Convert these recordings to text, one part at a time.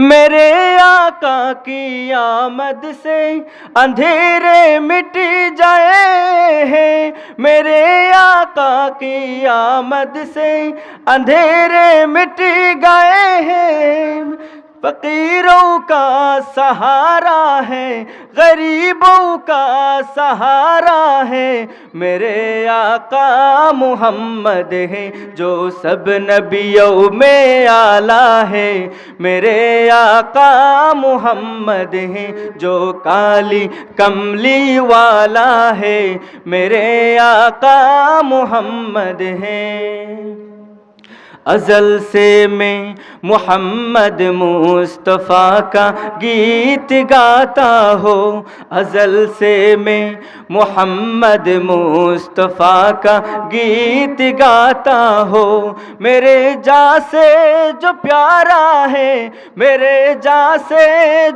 میرے آقا کی آمد سے اندھیرے مٹ جائے ہیں۔ میرے آقا کی آمد سے اندھیرے مٹ گئے ہیں۔ فقیروں کا سہارا ہے، غریبوں کا سہارا ہے۔ میرے آقا محمد ہے جو سب نبیوں میں آلہ ہے۔ میرے آقا محمد ہے جو کالی کملی والا ہے۔ میرے آقا محمد ہے ازل سے میں محمد مصطفیٰ کا گیت گاتا ہو ازل سے میں محمد مصطفیٰ کا گیت گاتا ہو میرے جا سے جو پیارا ہے، میرے جا سے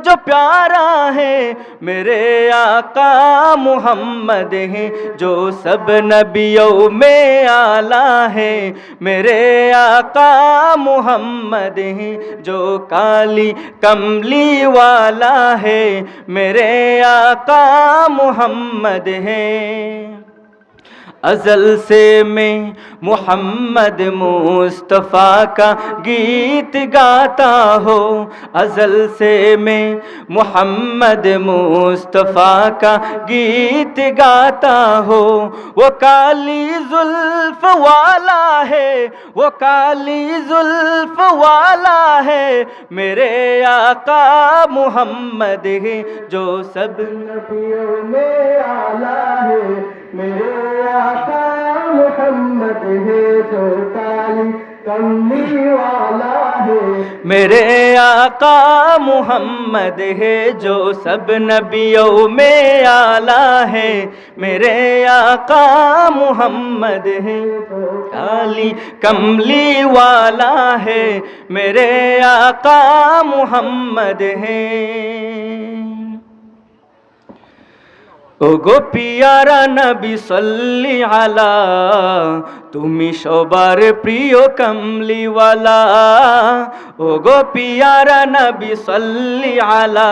جو پیارا ہے، میرے آقا محمد ہے جو سب نبیوں میں آلہ ہے۔ میرے آقا آقا محمد ہے جو کالی کملی والا ہے۔ میرے آقا محمد ہے ازل سے میں محمد مصطفیٰ کا گیت گاتا ہو۔ ازل سے میں محمد مصطفیٰ کا گیت گاتا ہو۔ وہ کالی زلف والا ہے، وہ کالی زلف والا ہے۔ میرے آقا محمد ہے جو سب نبیوں میں آلہ ہے۔ میرے آقا کملی والا ہے۔ میرے آقا محمد ہے جو سب نبیوں میں آلہ ہے۔ میرے آقا محمد ہے کالی کملی والا ہے۔ میرے آقا محمد ہے۔ ও গো পিয়ারা নবী, সল্লি আলা, তুমি সবার প্রিয় কমলিওয়ালা। ও গো পিয়ারা নবী, সল্লি আলা,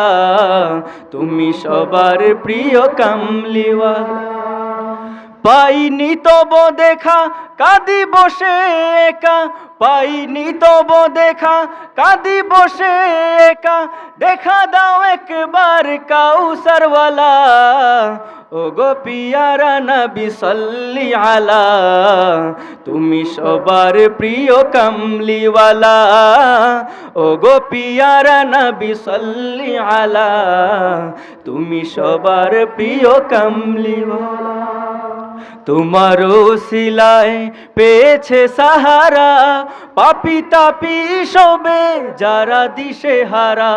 তুমি সবার প্রিয় কমলিওয়ালা। পাইনি তব দেখা কাঁদি বসে একা। পাইনি তব দেখা কাঁদি বসে একা। দেখা দাও একবার কাউসারওয়ালা। ও গো পিয়ারা নবী, সল্লি আলা। তুমি সবার প্রিয় কমলিওয়ালা। ও গো পিয়ারা নবী, সল্লি আলা। তুমি সবার প্রিয় কমলিওয়ালা। তোমারও সিলায় পেয়েছে সাহারা, পাপি তাপি সবে যারা দিশে হারা।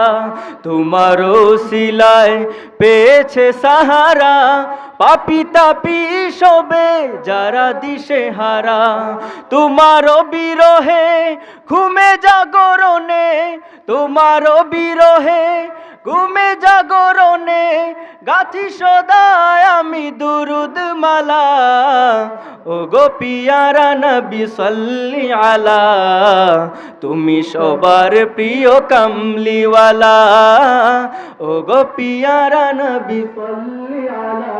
তোমারও সিলায় পেয়েছে সাহারা, পাপি তাপি সবে যারা দিশে হারা। তোমারও বিরহে ঘুমে জাগরণে, তোমারও বিরহে ঘুমে জাগরণে, গাথি সদায় আমি দুরুদ মালা ও গো পিয়ারা নবী, সল্লি আলা। তুমি সবার প্রিয় কমলিওয়ালা। ও গো পিয়ারা নবী, সল্লি আলা।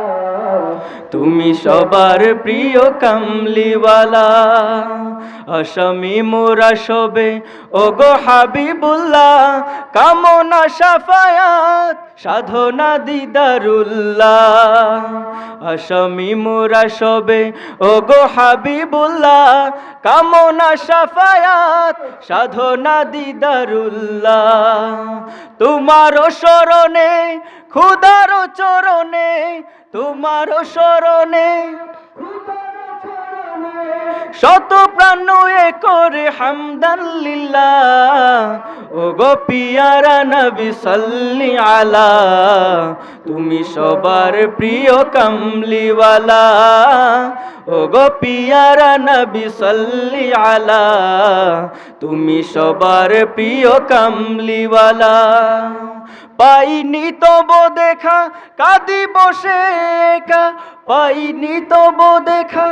তুমি সবার প্রিয় কমলিওয়ালা। অসমি মোরা সবে ও গো হাবিবুল্লাহ। কামনা সাফায়াত, সাধনা দিদারুল্লাহ। অসমি মোরা সবে ও গো হাবিবুল্লাহ কামনা সাফায়াত সাধনা দিদারুল্লাহ। তোমারও স্মরণে খুদারও চরণে তোমারও স্মরণে শত প্রাণ এ করে হামদাল্লিল্লাহ ও গো পিয়ারা নবী, সাল্লি আলা। তুমি সবার প্রিয় কমলিওয়ালা। ও গো পিয়ারা নবী, সাল্লি আলা। তুমি সবার প্রিয় কমলিওয়ালা। পাইনি তব দেখা কাদি বসে একা। পাইনি তব দেখা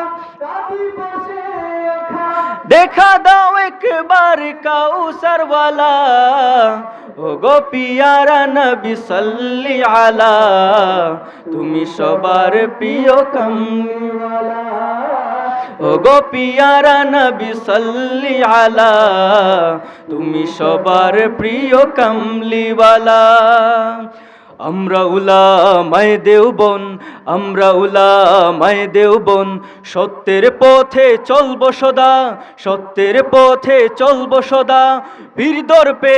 দেখা দাও একবার কাউসারওয়ালা। ও গো পিয়ারা নবী, সাল্লি আলা। তুমি সবার প্রিয় কমলিওয়ালা ও পিয়ারা নবী সাল্লি আলা, তুমি সবার প্রিয় কামলিওয়ালা। আমরা উলা মায় দেওবন আমরা উলা মায় দেওবন সত্যের পথে চলবো সদা, সত্যের পথে চলবো সদা বীর দর্পে